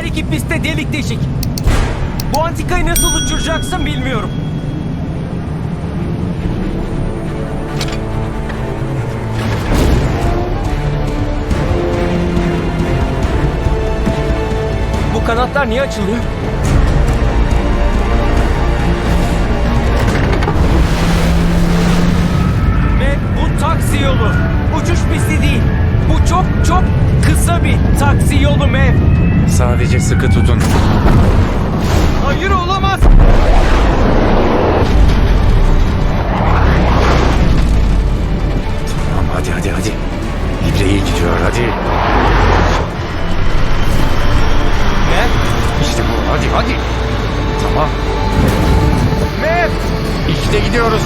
Her iki pistte delik deşik. Bu antikayı nasıl uçuracaksın bilmiyorum. Bu kanatlar niye açılıyor? Ve bu taksi yolu. Uçuş pisti değil. Bu çok çok kısa bir taksi yolu Mev. Sadece sıkı tutun. Hayır olamaz. Tamam hadi hadi hadi. İbre iyi gidiyor hadi. Mev. İşte bu hadi hadi. Tamam. Mev. İşte gidiyoruz.